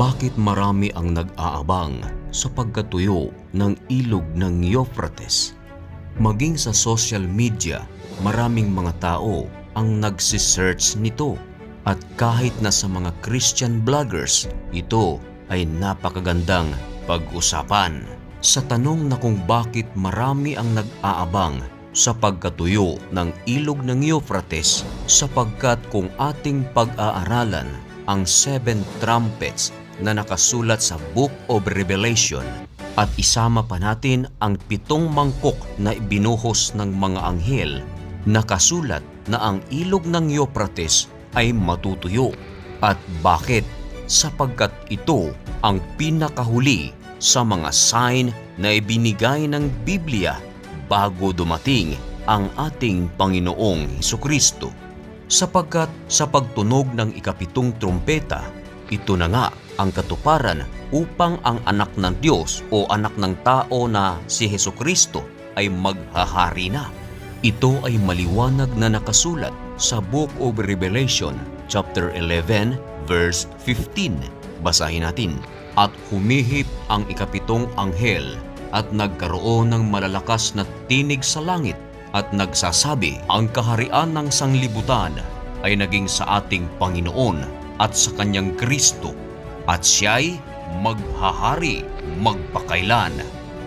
Bakit marami ang nag-aabang sa pagkatuyo ng ilog ng Euphrates? Maging sa social media, maraming mga tao ang nagsisearch nito. At kahit na sa mga Christian vloggers, ito ay napakagandang pag-usapan. Sa tanong na kung bakit marami ang nag-aabang sa pagkatuyo ng ilog ng Euphrates sapagkat kung ating pag-aaralan ang seven trumpets na nakasulat sa Book of Revelation at isama pa natin ang pitong mangkok na ibinuhos ng mga anghel, nakasulat na ang ilog ng Euphrates ay matutuyo. At bakit? Sapagkat ito ang pinakahuli sa mga sign na ibinigay ng Biblia bago dumating ang ating Panginoong Heso Kristo. Sapagkat sa pagtunog ng ikapitong trumpeta, ito na nga ang katuparan upang ang anak ng Diyos o anak ng tao na si Heso Kristo ay maghahari na. Ito ay maliwanag na nakasulat sa Book of Revelation chapter 11 verse 15. Basahin natin. At humihip ang ikapitong anghel at nagkaroon ng malalakas na tinig sa langit at nagsasabi, ang kaharian ng sanglibutan ay naging sa ating Panginoon at sa kanyang Kristo at siya'y maghahari magpakailan,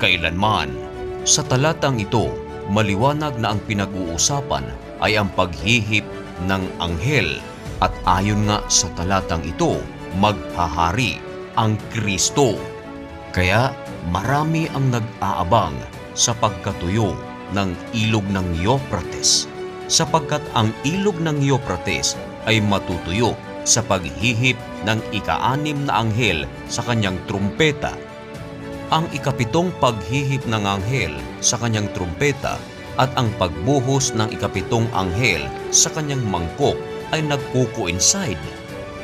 kailanman. Sa talatang ito, maliwanag na ang pinag-uusapan ay ang paghihip ng anghel at ayon nga sa talatang ito, maghahari ang Kristo. Kaya marami ang nag-aabang sa pagkatuyo ng ilog ng Euphrates sapagkat ang ilog ng Euphrates ay matutuyo sa paghihip ng ika-anim na anghel sa kanyang trumpeta. Ang ikapitong paghihip ng anghel sa kanyang trumpeta at ang pagbuhos ng ikapitong anghel sa kanyang mangkok ay nagkuko-inside.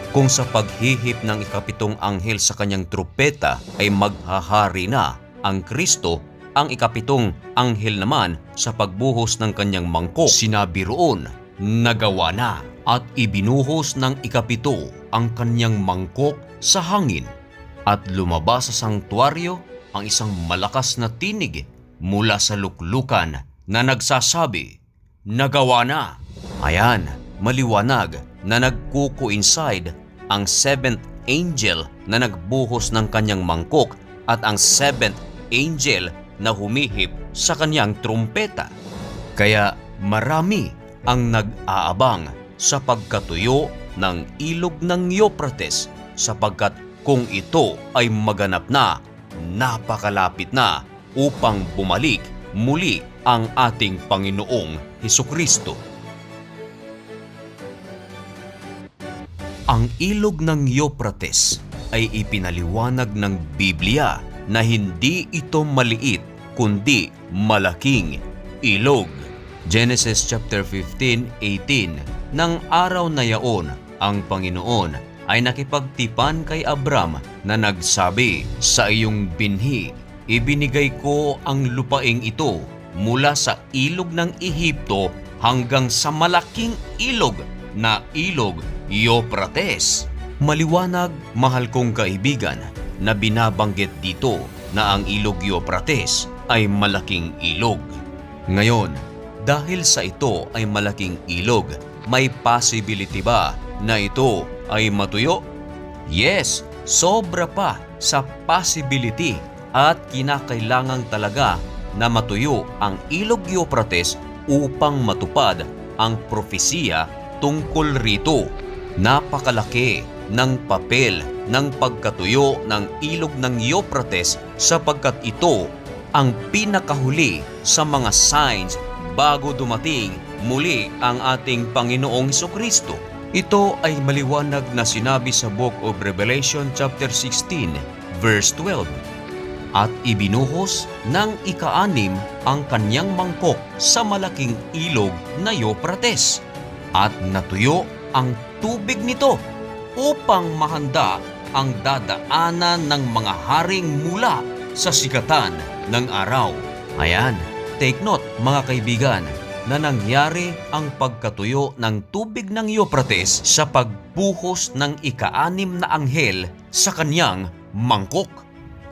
Kung sa paghihip ng ikapitong anghel sa kanyang trumpeta ay maghahari na ang Kristo, ang ikapitong anghel naman sa pagbuhos ng kanyang mangkok. Sinabi roon, nagawa na at ibinuhos ng ikapito ang kanyang mangkok sa hangin at lumabas sa sangtuaryo ang isang malakas na tinig mula sa luklukan na nagsasabi, Nagawa na! Ayan, maliwanag na nagkuko-inside ang seventh angel na nagbuhos ng kanyang mangkok at ang seventh angel na humihip sa kanyang trumpeta. Kaya marami ang nag-aabang sa pagkatuyo ng ilog ng Euphrates sapagkat kung ito ay maganap na, napakalapit na upang bumalik muli ang ating Panginoong Heso Kristo. Ang ilog ng Euphrates ay ipinaliwanag ng Biblia na hindi ito maliit kundi malaking ilog. Genesis chapter 15:18 Nang araw na yaon, ang Panginoon ay nakipagtipan kay Abram na nagsabi, Sa iyong binhi, ibinigay ko ang lupaing ito mula sa ilog ng Ehipto hanggang sa malaking ilog na ilog Euphrates. Maliwanag, mahal kong kaibigan, na binabanggit dito na ang ilog Euphrates ay malaking ilog. Ngayon, dahil sa ito ay malaking ilog, may possibility ba na ito ay matuyo? Yes, sobra pa sa possibility at kinakailangan talaga na matuyo ang ilog Euphrates upang matupad ang propesiya tungkol rito. Napakalaki ng papel ng pagkatuyo ng ilog ng Euphrates sapagkat ito ang pinakahuli sa mga signs bago dumating muli ang ating Panginoong Kristo. Ito ay maliwanag na sinabi sa Book of Revelation chapter 16 verse 12. At ibinuhos ng ikaanim ang kanyang mangkok sa malaking ilog na Euphrates at natuyo ang tubig nito upang mahanda ang dadaanan ng mga haring mula sa sikatan ng araw. Ayan, take note mga kaibigan, na nangyari ang pagkatuyo ng tubig ng Euphrates sa pagbuhos ng ikaanim na anghel sa kanyang mangkok.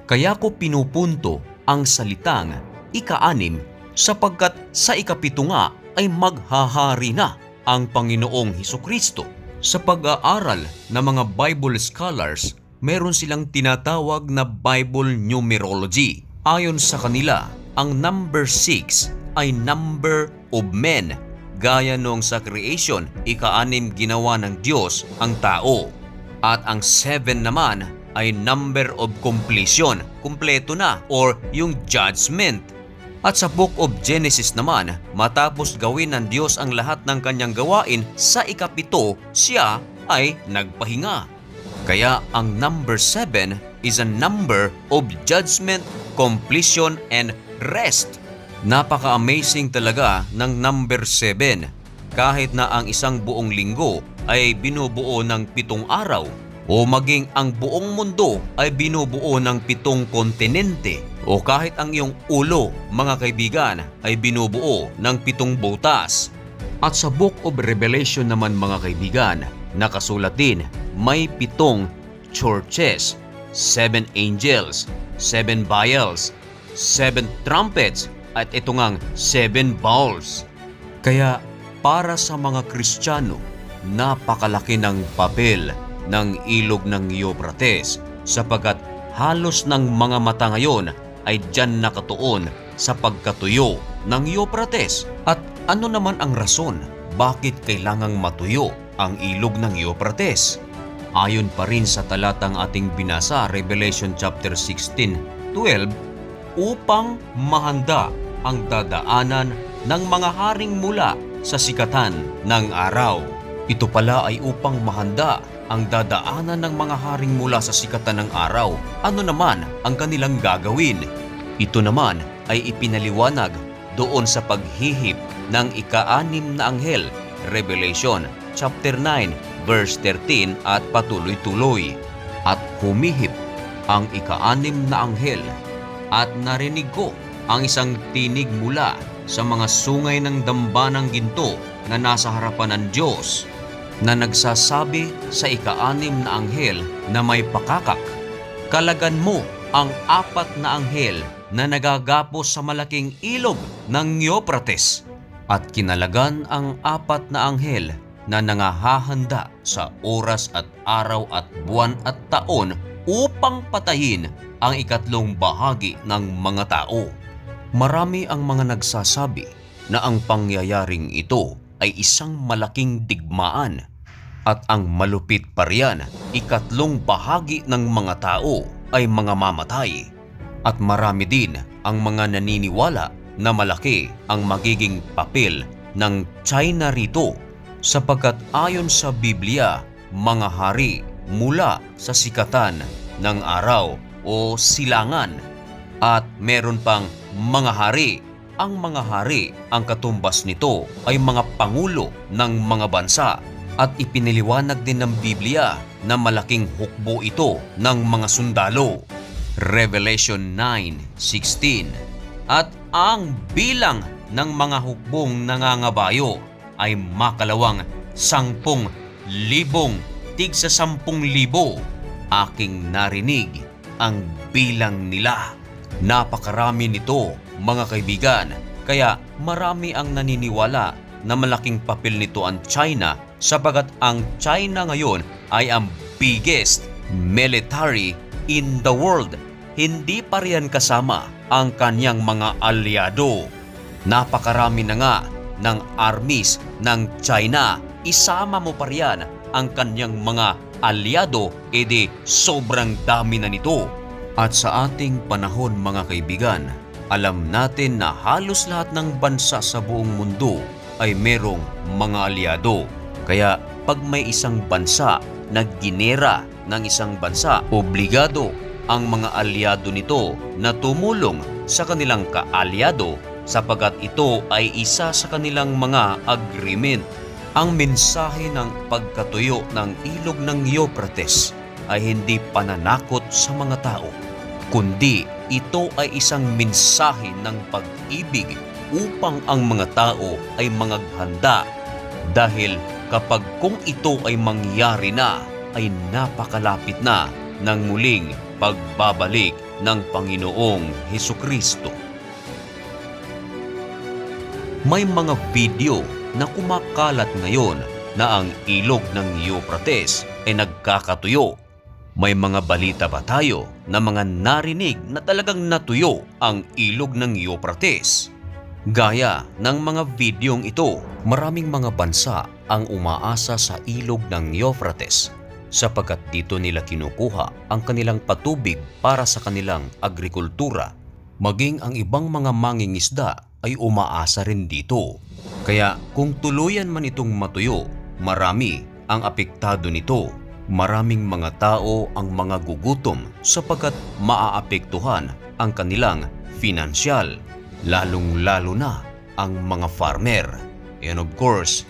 Kaya ko pinupunto ang salitang ikaanim sapagkat sa ikapito nga ay maghahari na ang Panginoong Heso Kristo. Sa pag-aaral ng mga Bible scholars, meron silang tinatawag na Bible numerology. Ayon sa kanila, ang number 6 ay number of men. Gaya noong sa creation, ikaanim ginawa ng Diyos ang tao. At ang 7 naman ay number of completion, kumpleto na or yung judgment. At sa Book of Genesis naman, matapos gawin ng Diyos ang lahat ng kanyang gawain, sa ikapito siya ay nagpahinga. Kaya ang number 7 is a number of judgment, completion, and rest. Napaka-amazing talaga ng number 7. Kahit na ang isang buong linggo ay binubuo ng pitong araw o maging ang buong mundo ay binubuo ng pitong kontinente o kahit ang iyong ulo, mga kaibigan, ay binubuo ng pitong butas. At sa Book of Revelation naman mga kaibigan, nakasulat din may pitong churches, seven angels, seven vials, seven trumpets, at ito ngang seven bowls. Kaya para sa mga Kristiyano, napakalaki ng papel ng ilog ng Euphrates sapagkat halos ng mga mata ngayon ay dyan nakatuon sa pagkatuyo ng Euphrates. At ano naman ang rason bakit kailangang matuyo ang ilog ng Euphrates? Ayon pa rin sa talatang ating binasa, Revelation chapter 16, 12, upang mahanda ang dadaanan ng mga haring mula sa sikatan ng araw. Ito pala ay upang mahanda ang dadaanan ng mga haring mula sa sikatan ng araw. Ano naman ang kanilang gagawin? Ito naman ay ipinaliwanag doon sa paghihip ng ika-anim na anghel, Revelation chapter 9 verse 13 at patuloy-tuloy. At humihip ang ika-anim na anghel at narinig ko ang isang tinig mula sa mga sungay ng dambanang ginto na nasa harapan ng Diyos na nagsasabi sa ika-anim na anghel na may pakakak, Kalagan mo ang apat na anghel na nagagapos sa malaking ilog ng Euphrates at kinalagan ang apat na anghel na nangahahanda sa oras at araw at buwan at taon upang patayin ang ikatlong bahagi ng mga tao. Marami ang mga nagsasabi na ang pangyayaring ito ay isang malaking digmaan at ang malupit pa riyan, ikatlong bahagi ng mga tao ay mga mamatay. At marami din ang mga naniniwala na malaki ang magiging papel ng China rito sapagkat ayon sa Biblia, mga hari mula sa sikatan ng araw o silangan at meron pang mga hari. Ang mga hari, ang katumbas nito ay mga pangulo ng mga bansa at ipiniliwanag din ng Biblia na malaking hukbo ito ng mga sundalo. Revelation 9.16 At ang bilang ng mga hukbong nangangabayo ay makalawang sangpong libong tig sa sampung libo. Aking narinig ang bilang nila. Napakarami nito mga kaibigan kaya marami ang naniniwala na malaking papel nito ang China sapagat ang China ngayon ay ang biggest military in the world. Hindi pa riyan kasama ang kanyang mga aliado. Napakarami na nga ng armies ng China. Isama mo pa riyan ang kanyang mga aliado, edi sobrang dami na nito. At sa ating panahon mga kaibigan, alam natin na halos lahat ng bansa sa buong mundo ay merong mga aliado. Kaya pag may isang bansa na ginera ng isang bansa, obligado ang mga aliado nito na tumulong sa kanilang kaalyado sapagat ito ay isa sa kanilang mga agreement. Ang mensahe ng pagkatuyo ng ilog ng Euphrates ay hindi pananakot sa mga tao, kundi ito ay isang mensahe ng pag-ibig upang ang mga tao ay mangaghanda dahil kapag kung ito ay mangyari na ay napakalapit na ng muling pagbabalik ng Panginoong Heso Kristo. May mga video na kumakalat ngayon na ang ilog ng Euphrates ay nagkakatuyo. May mga balita ba tayo na mga narinig na talagang natuyo ang ilog ng Euphrates? Gaya ng mga videong ito, maraming mga bansa ang umaasa sa ilog ng Euphrates sapagkat dito nila kinukuha ang kanilang patubig para sa kanilang agrikultura. Maging ang ibang mga mangingisda ay umaasa rin dito. Kaya kung tuluyan man itong matuyo, marami ang apektado nito. Maraming mga tao ang mga gugutom sapagkat maaapektuhan ang kanilang finansyal, lalong-lalo na ang mga farmer. And of course,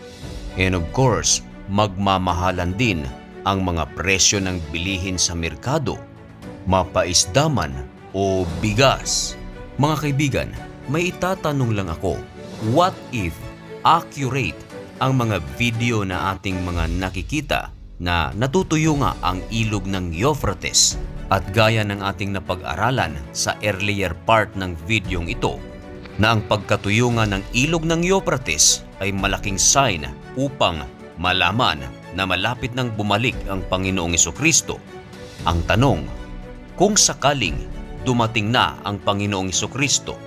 and of course, magmamahalan din ang mga presyo ng bilihin sa merkado, mapaisdaman o bigas. Mga kaibigan, may itatanong lang ako, what if accurate ang mga video na ating mga nakikita na natutuyo nga ang ilog ng Euphrates at gaya ng ating napag-aralan sa earlier part ng videong ito na ang pagkatuyo nga ng ilog ng Euphrates ay malaking sign upang malaman na malapit nang bumalik ang Panginoong Kristo. Ang tanong, kung sakaling dumating na ang Panginoong Kristo,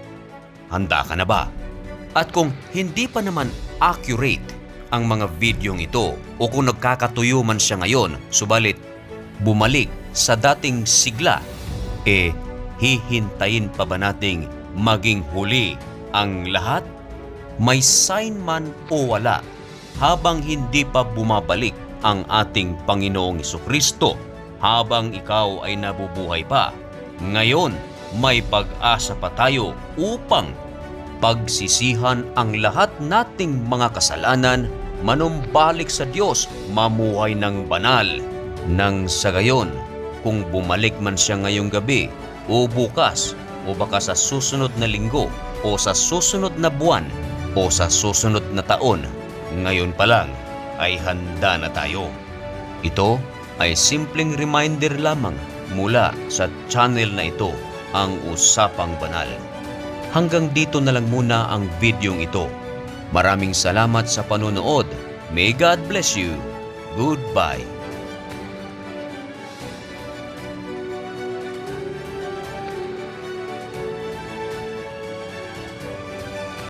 handa ka na ba? At kung hindi pa naman accurate ang mga videong ito o kung nagkakatuyo man siya ngayon, subalit bumalik sa dating sigla, eh hihintayin pa ba nating maging huli ang lahat? May sign man o wala habang hindi pa bumabalik ang ating Panginoong Kristo habang ikaw ay nabubuhay pa. Ngayon, may pag-asa pa tayo upang pagsisihan ang lahat nating mga kasalanan, manumbalik sa Diyos, mamuhay ng banal. Nang sa gayon, kung bumalik man siya ngayong gabi o bukas o baka sa susunod na linggo o sa susunod na buwan o sa susunod na taon, ngayon pa lang ay handa na tayo. Ito ay simpleng reminder lamang mula sa channel na ito, ang Usapang Banal. Hanggang dito na lang muna ang videong ito. Maraming salamat sa panonood. May God bless you. Goodbye.